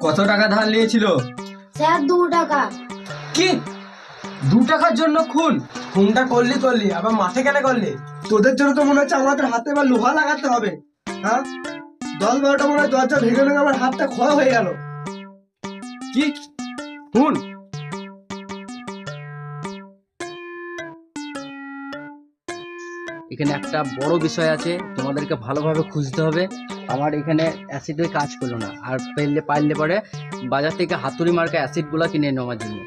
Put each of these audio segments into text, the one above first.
কত টাকা ধার নিয়েছিল? স্যার দু টাকা। কি? দু টাকার জন্য খুন? খুনটা করলি করলি। আবার মাঠে কেন করলি? তোদের জন্য তো মনে হচ্ছে আমাদের হাতে এবার লোহা লাগাতে হবে হ্যাঁ? দশ বারোটা মনে হয় দরজা ভেঙে ভেঙে আমার হাতটা খোয়া হয়ে গেল। কি? খুন? এখানে একটা বড় বিষয় আছে তোমাদেরকে ভালোভাবে খুঁজতে হবে। আমার এখানে অ্যাসিডের কাজ করল না। আর পারলে পারলে পরে বাজার থেকে হাতুড়ি মার্কা অ্যাসিডগুলো কিনে নেওয়ার জন্য।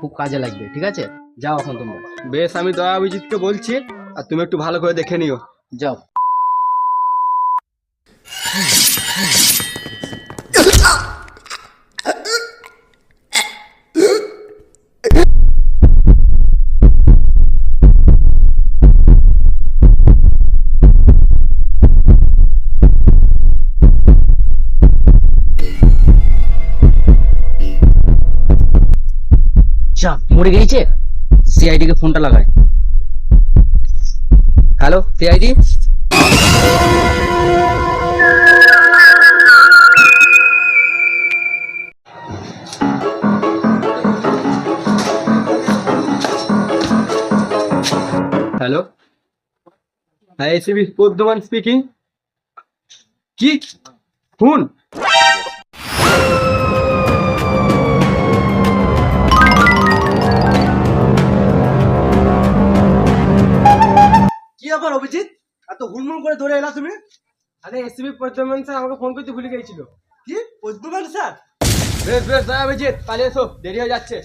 খুব কাজে লাগবে ঠিক আছে? যাও এখন তোমরা। বেশ আমি দয়া অভিজিৎকে বলছি আর তুমি একটু ভালো করে দেখে নিও। যাও। মরে গেছে সিআইডি কে ফোনটা লাগায় হ্যালো সিআইডি হ্যালো হ্যাঁ এসিবি পদ্মমান স্পিকিং কি? খুন এত করে ধরে এলা তুমি? আরে এসিবি প্রদ্যমান স্যার আমাকে ফোন করতে ভুলে গিয়েছিল। কি? প্রদ্যমান স্যার? বেশ বেশ দয়া অভিজিৎ পালিয়ে এসো দেরি হয়ে যাচ্ছে।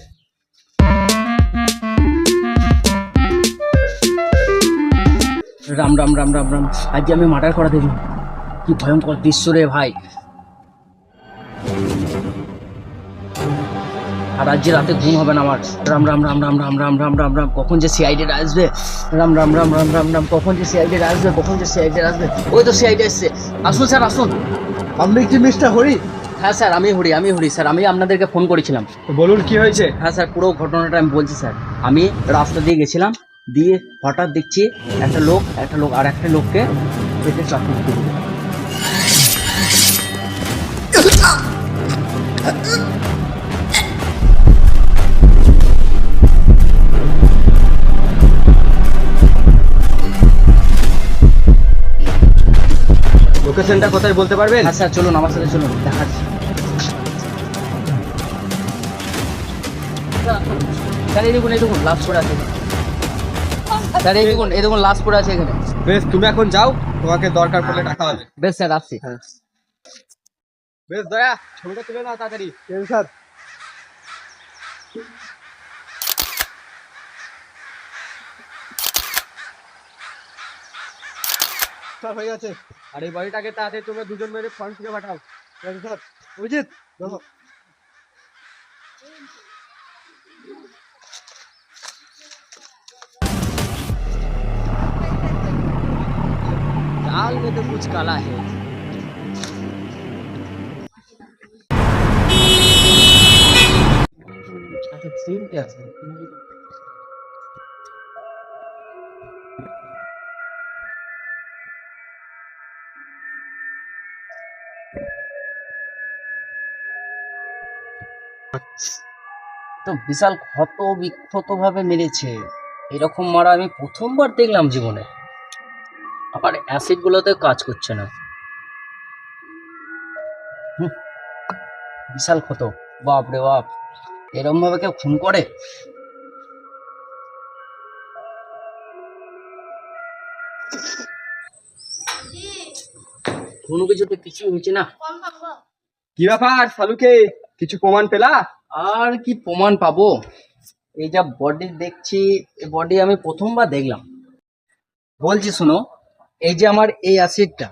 রাম রাম রাম রাম রাম আজকে আমি মার্ডার করা দেখলাম কি ভয়ঙ্কর দৃশ্য রে ভাই। আর আজকে রাতে ঘুম হবে না আমার রাম রাম রাম রাম রাম রাম রাম রাম রাম কখন যে সিআইডি আসবে রাম রাম রাম রাম রাম রাম কখন যে সিআইডি আসবে কখন যে সিআইডি আসবে ওই তো সিআইডি আসছে আসুন স্যার আসুন আপনি কি মিস্টার হরি হ্যাঁ স্যার আমি হরি আমি হরি স্যার আমি আপনাদেরকে ফোন করেছিলাম তো বলুন কি হয়েছে হ্যাঁ স্যার পুরো ঘটনাটা আমি বলছি স্যার আমি রাস্তা দিয়ে গেছিলাম দিয়ে হঠাৎ দেখছি একটা লোক একটা লোক আর একটা লোককে পেটে চাকরি দিল লোকেশনটা কোথায় বলতে পারবেন? হ্যাঁ স্যার চলুন আমার সাথে চলুন দেখাচ্ছি। স্যার এই দেখুন এই দেখুন লাস্ট পড়ে আছে। স্যার এই দেখুন এই দেখুন লাস্ট পড়ে আছে এখানে। বেশ তুমি এখন যাও তোমাকে দরকার পড়লে টাকা হবে। বেশ স্যার আসছি। বেশ দয়া ছবিটা তুলে নাও তাড়াতাড়ি। স্যার? স্যার হয়ে গেছে আর এই বাড়িটাকে তাড়াতাড়ি তুমি দুজন মেরে ফ্রন্ট থেকে পাঠাও স্যার অভিজিৎ দেখো दाल में तो कुछ काला है अच्छा सीन क्या है তো বিশাল ক্ষত বিক্ষত ভাবে মেরেছে। এরকম মারা আমি প্রথমবার দেখলাম জীবনে। আবার অ্যাসিড গুলোতে কাজ করছে না। বিশাল ক্ষত। বাপ রে বাপ, এরম ভাবে কেউ খুন করে? কোনো কিছুতে কিছু হয়েছে না। কি ব্যাপার শালুকে কিছু প্রমাণ পেলা? আর কি প্রমাণ পাবো? এই যা বডি দেখছি এই বডি আমি প্রথমবার দেখলাম। বলছি শোনো এই যে আমার এই অ্যাসিডটা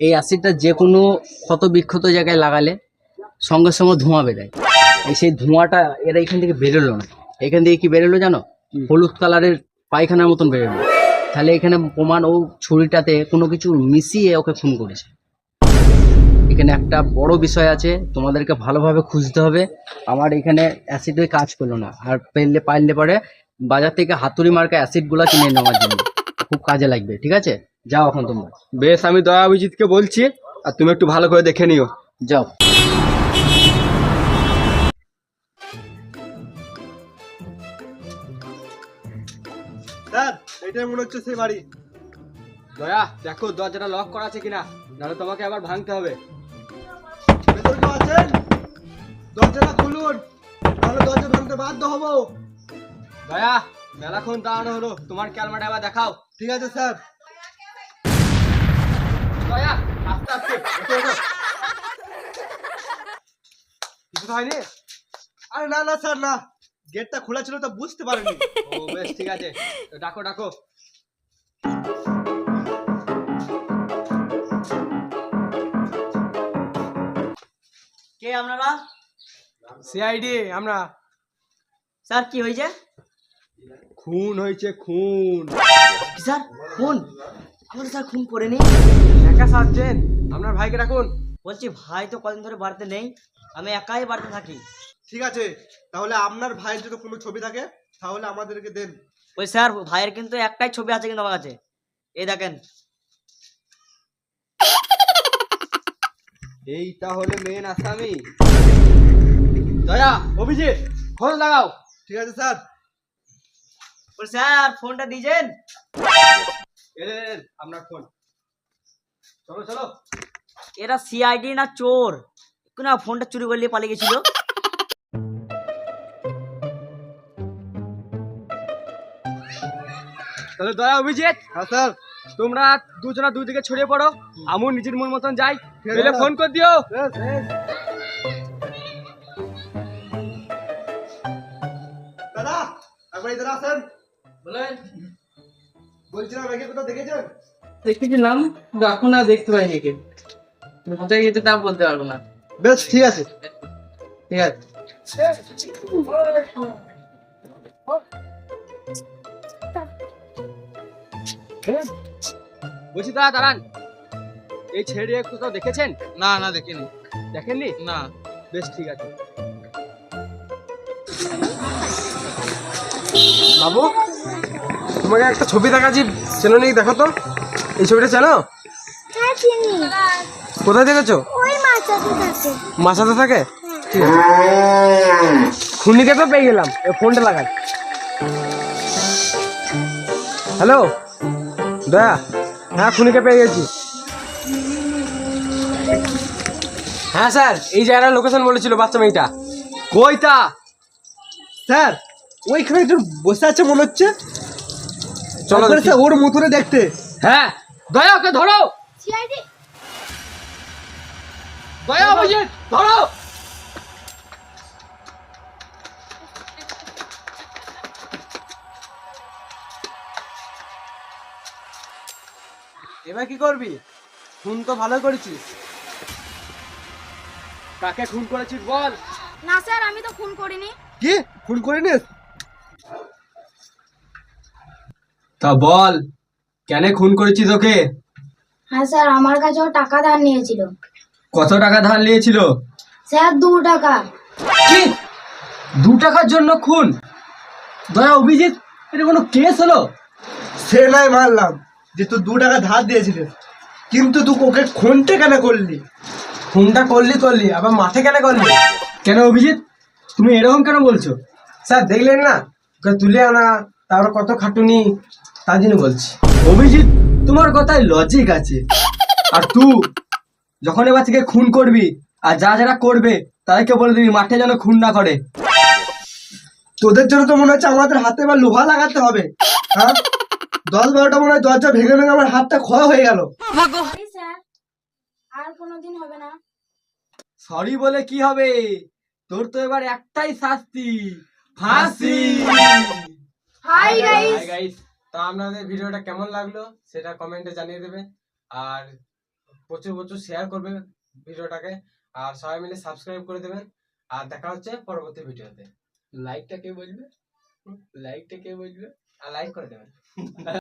এই অ্যাসিডটা যে কোনো ক্ষত বিক্ষত জায়গায় লাগালে সঙ্গে সঙ্গে ধোঁয়া বেরোয়। এই সেই ধোঁয়াটা এরা এখান থেকে বেরোলো না। এখান থেকে কি বেরোলো জানো? হলুদ কালারের পায়খানার মতন বেরোলো। তাহলে এখানে প্রমাণ ও ছুরিটাতে কোনো কিছু মিশিয়ে ওকে খুন করেছে। এখানে একটা বড় বিষয় আছে তোমাদেরকে ভালোভাবে খুঁজতে হবে। আমার এখানে অ্যাসিড কাজ করল না। আর পেললে পারলে পরে বাজার থেকে হাতুড়ি মার্কা অ্যাসিডগুলো কিনে নেওয়ার জন্য। খুব কাজে লাগবে ঠিক আছে? যাও এখন তোমরা। বেশ আমি দয়া অভিজিৎকে বলছি আর তুমি একটু ভালো করে দেখে নিও। যাও। এটাই মনে হচ্ছে বাড়ি। দয়া দেখো দরজাটা লক করা আছে কিনা নাহলে তোমাকে আবার ভাঙতে হবে। দরজাটা খুলুন তাহলে দরজা ভাঙতে বাধ্য হব। দয়া মেলাক্ষণ দাঁড়ানো হলো। তোমার ক্যালমাটা আবার দেখাও। ঠিক আছে স্যার। দয়া আস্তে আস্তে। কিছু তো হয়নি আরে না না স্যার না। গেটটা খোলা ছিল তো বুঝতে পারিনি। ও বেশ ঠিক আছে। ডাকো ডাকো। কে আপনারা? সিআইডি আমরা। স্যার কি হয়েছে? খুন হয়েছে খুন। কি স্যার খুন? আমরা স্যার খুন করেনি। একা সার্জেন্ট আপনার ভাইকে রাখুন বলছি ভাই তো কদিন ধরে বাড়িতে নেই আমি একাই বাড়িতে থাকি। ঠিক আছে তাহলে আপনার ভাইয়ের যদি কোনো ছবি থাকে তাহলে আমাদেরকে দেন। ওই স্যার ভাইয়ের কিন্তু একটাই ছবি আছে কিন্তু আমার কাছে। এই দেখেন। এই তাহলে মেন আসামি। দয়া অভিজিৎ খোঁজ লাগাও ঠিক আছে স্যার। বল স্যার ফোনটা দিয়েছেন? এলেন আপনার ফোন। চলো চলো। এরা সিআইডি না চোর? না ফোনটা চুরি করলে পালিয়ে গেছিল। তাহলে দয়া অভিজিৎ। হ্যাঁ স্যার। তোমরা দুজনা দুই দিকে ছড়িয়ে পড়ো। আমু নিজের মন মতন যাই। ফোন করে দিও। একবার ইধার আসেন। বলেন। বলছিলাম একে কোথাও দেখেছেন? দেখেছিলাম এখন আর দেখতে পাইনি কে কোথায় গেছে তা বলতে পারব না। বেশ ঠিক আছে। ঠিক আছে। বলছি দাদা দাঁড়ান। এই ছেড়ে কোথাও দেখেছেন? না না দেখিনি। দেখেননি? না। বেশ ঠিক আছে। বাবু তোমাকে একটা ছবি দেখাচ্ছি চেনো নি দেখো তো। এই ছবিটা চেনো? হ্যাঁ কোথায় দেখেছ? মাছাতে থাকে ঠিক আছে। খুনিকে তো পেয়ে গেলাম। ফোনটা লাগাই। হ্যালো? দয়া হ্যাঁ খুনিকে পেয়ে গেছি। হ্যাঁ স্যার এই জায়গার লোকেশন বলেছিল বাচ্চা মেয়েটা। কইতা স্যার ওইখানে একজন বসে আছে মনে হচ্ছে। চলো দেখি। ওর মতনে দেখতে। হ্যাঁ দয়া ওকে ধরো। সিআইডি। দয়া অভিজিৎ ধরো। এবার কি করবি? ফোন তো ভালো করেছিস। কাকে খুন করেছিস বল। না স্যার আমি তো ফোন করিনি। কি? ফোন করে নিস তা বল কেন খুন করেছিস ওকে? হ্যাঁ স্যার আমার কাছেও টাকা ধার নিয়েছিল। কত টাকা ধার নিয়েছিল? স্যার দু টাকা। কি? দু টাকার জন্য খুন? দয়া অভিজিৎ এটা কোনো কেস হলো? সে নাই মানলাম যে তুই দু টাকা ধার দিয়েছিলিস কিন্তু তুই ওকে খুনটা কেন করলি? খুনটা করলি করলি আবার মাঠে কেন করলি? কেন অভিজিৎ? তুমি এরকম কেন বলছো? স্যার দেখলেন না? ওকে তুলে আনা তারপর কত খাটুনি তার জন্য বলছি অভিজিৎ তোমার কথায় লজিক আছে। আর তুই যখন এবার থেকে খুন করবি আর যা যারা করবে তাদেরকে বলে দিবি মাঠে যেন খুন না করে। তোদের জন্য তো মনে হচ্ছে আমাদের হাতে এবার লোহা লাগাতে হবে। হ্যাঁ? দশ বারোটা মনে হয় দরজা ভেঙে ভেঙে আমার হাতটা ক্ষয় হয়ে গেল। সরি আর কোনোদিন হবে না। সরি বলে কি হবে? তোর তো এবার একটাই শাস্তি ফাঁসি। হাই গাইস গাইস তা আপনাদের ভিডিওটা কেমন লাগল সেটা কমেন্টে জানিয়ে দেবে। আর প্রচুর প্রচুর শেয়ার করবে ভিডিওটাকে। আর সবাই মিলে সাবস্ক্রাইব করে দেবেন। আর দেখা হচ্ছে পরবর্তী ভিডিওতে। লাইকটা কে বলবে? লাইকটা কে বলবে? আর লাইক করে দেবেন।